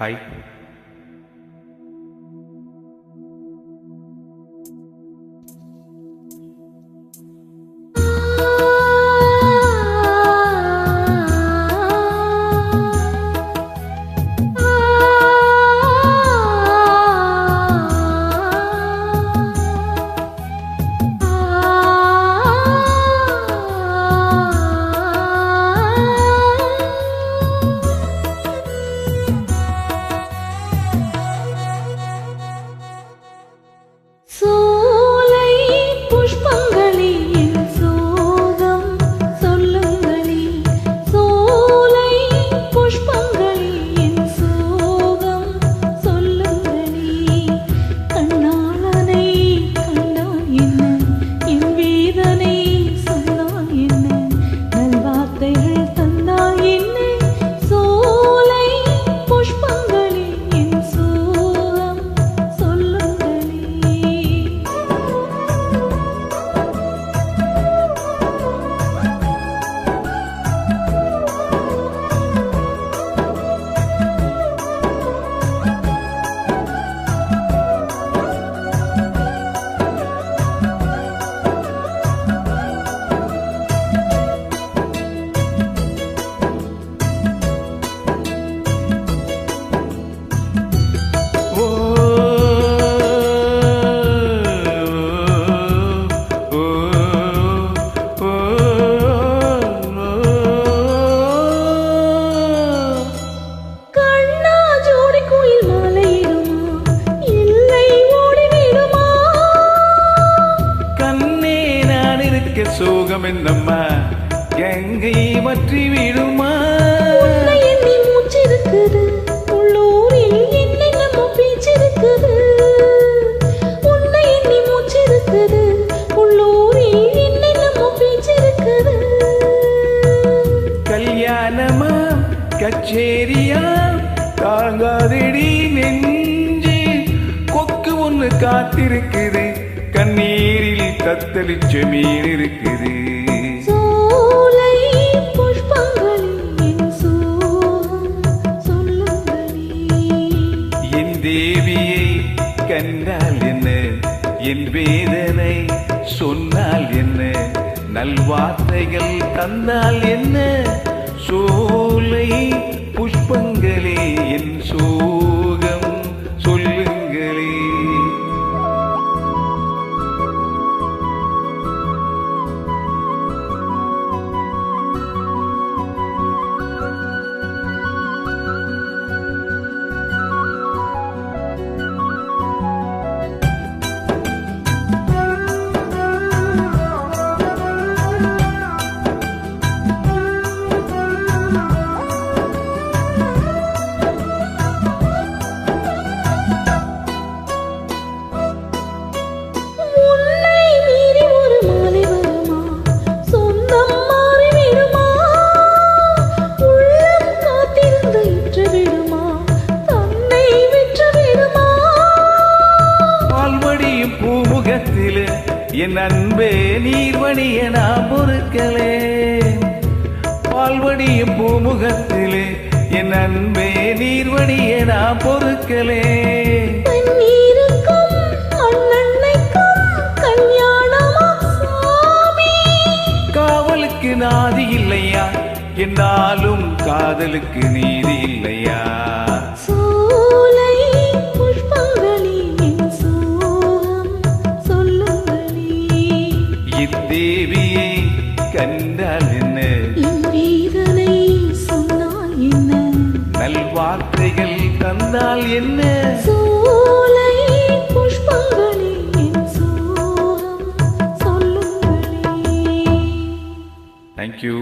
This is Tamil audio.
Hi இருக்க சோகம் என்னம்மா? கங்கை வற்றி விடுமா? மூச்சிருக்குது. உள்ளூரில் என்னென்னமோ பேச்சிருக்குது. உன்னை எண்ணி மூச்சிருக்குது. உள்ளூரில் என்னென்னமோ பேச்சிருக்குது. கல்யாணமா? கச்சேரியா? தாங்காதடி நெஞ்சு. கொக்கு ஒண்ணு காத்திருக்குது. கண்ணீரில் தத்தளிச்ச மீன் இருக்குது என் தேவியை கண்டால் என்ன? என் வேதனை சொன்னால் என்ன? நல்வார்த்தைகள் தந்தால் என்ன? சோலை புஷ்பங்களே என் சோகம் என் அன்பே நீர்வடிய நான் பொறுக்கலே பால்வடியும் பூமுகத்திலே என் அன்பே நீர்வடிய நான் பொறுக்கலே காவலுக்கு நாதி இல்லையா? என்னாலும் காதலுக்கு நீதி இல்லையா? என்ன? சோலை புஷ்பங்களில் என் சோகம் சொல்லுங்களே தேங்க்யூ